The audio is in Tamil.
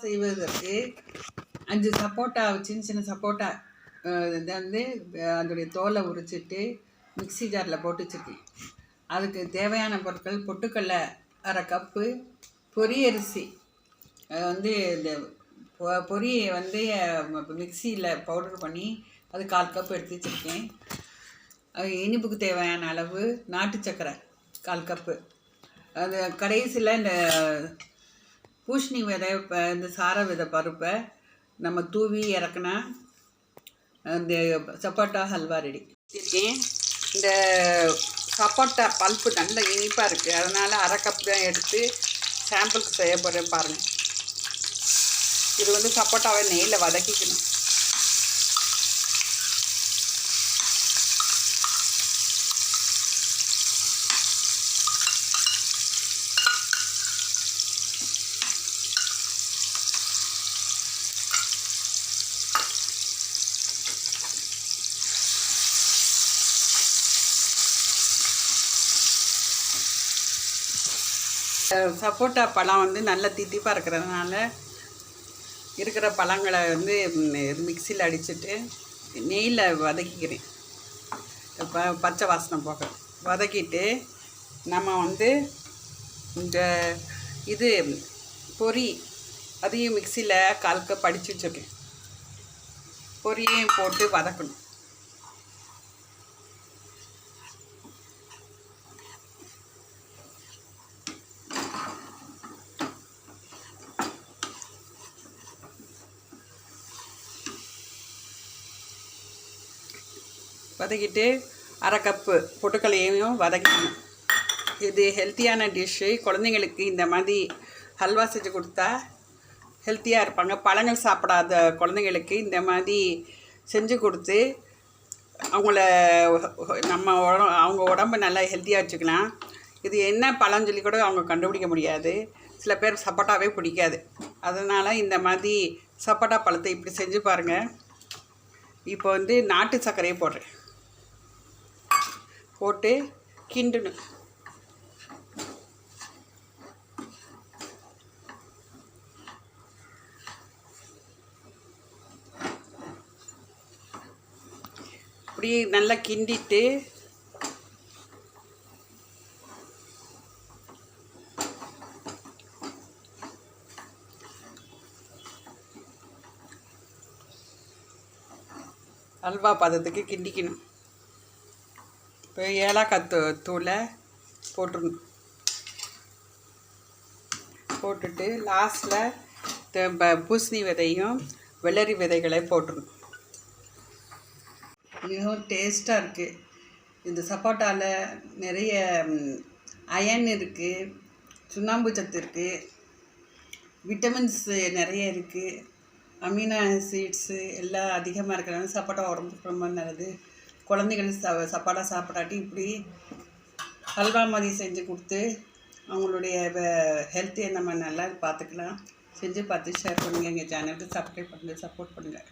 செய்வதற்கு அஞ்சு சப்போட்டா சின்ன சின்ன சப்போட்டா இதை வந்து அதோடைய தோலை உரிச்சிட்டு மிக்ஸி ஜாரில் போட்டு வச்சுருக்கேன். அதுக்கு தேவையான பொருட்கள் பொட்டுக்கடலை அரை கப்பு பொரியரிசி வந்து இந்த பொ- பொரியை வந்து மிக்சியில் பவுடர் பண்ணி அது கால் கப் எடுத்து வச்சுருக்கேன். அது இனிப்புக்கு தேவையான அளவு நாட்டு சக்கரை கால் கப்பு. அது கடைசியில் இந்த பூசணி விதை இப்போ இந்த சார விதை பருப்பை நம்ம தூவி இறக்குனா அந்த சப்போட்டா ஹல்வா ரெடி. இருக்கேன் இந்த சப்போட்டா பல்ப்பு நல்ல இனிப்பாக இருக்குது அதனால் அரை கப் தான் எடுத்து சாம்பிளுக்கு செய்ய போகிறேன் பாருங்கள் இது வந்து சப்போட்டாவை நெய்யில் வதக்கிக்கணும். சப்போட்டா பழம் வந்து நல்ல தித்திப்பாக இருக்கிறதுனால இருக்கிற பழங்களை வந்து மிக்சியில் அடிச்சுட்டு நெய்யில் வதக்கிக்கிறேன். ப பச்சை வாசனை போக வதக்கிட்டு நம்ம வந்து இந்த இது பொரி அதையும் மிக்சியில் கலக்க படித்து வச்சுருக்கேன். பொரியையும் போட்டு வதக்கணும். வதக்கிட்டு அரை கப்பு பொட்டுக்கலையையும் வதக்கணும் இது ஹெல்த்தியான டிஷ்ஷு குழந்தைங்களுக்கு இந்த மாதிரி ஹல்வா செஞ்சு கொடுத்தா ஹெல்த்தியாக இருப்பாங்க. பழங்கள் சாப்பிடாத குழந்தைங்களுக்கு இந்த மாதிரி செஞ்சு கொடுத்து அவங்கள நம்ம உட- அவங்க உடம்ப நல்லா ஹெல்த்தியாக வச்சுக்கலாம். இது என்ன பழம் சொல்லி கூட அவங்க கண்டுபிடிக்க முடியாது. சில பேர் சப்போட்டாவே பிடிக்காது. அதனால் இந்த மாதிரி சப்போட்டா பழத்தை இப்படி செஞ்சு பாருங்கள் இப்போ வந்து நாட்டு சர்க்கரையை போடுறேன். போட்டு கிண்டணும். அப்படியே நல்லா கிண்டிட்டு அல்வா பதத்துக்கு கிண்டிக்கணும். இப்போ ஏலக்காய் தூ தூளை போட்டுடணும் போட்டுட்டு லாஸ்ட்டில் பூசணி விதையும் வெள்ளரி விதைகளை போட்டுடணும் மிகவும் டேஸ்ட்டாக இருக்குது இந்த சப்போட்டாவில் நிறைய அயன் இருக்குது சுண்ணாம்பு சத்து இருக்குது விட்டமின்ஸ் நிறைய இருக்குது அமினோ ஆசிட்ஸு எல்லாம் அதிகமாக இருக்கிறனால சப்போட்டா உடம்புக்கு ரொம்ப நல்லது. குழந்தைகள் ச சப்பாடாக சாப்பிடாட்டி இப்படி ஹல்வா மாதிரி செஞ்சு கொடுத்து அவங்களுடைய ஹெல்த்தை நம்ம நல்லா பார்த்துக்கலாம் செஞ்சு பார்த்து ஷேர் பண்ணுங்கள் எங்கள் சேனலுக்கு சப்ஸ்கிரைப் பண்ணுங்கள் சப்போர்ட் பண்ணுங்கள்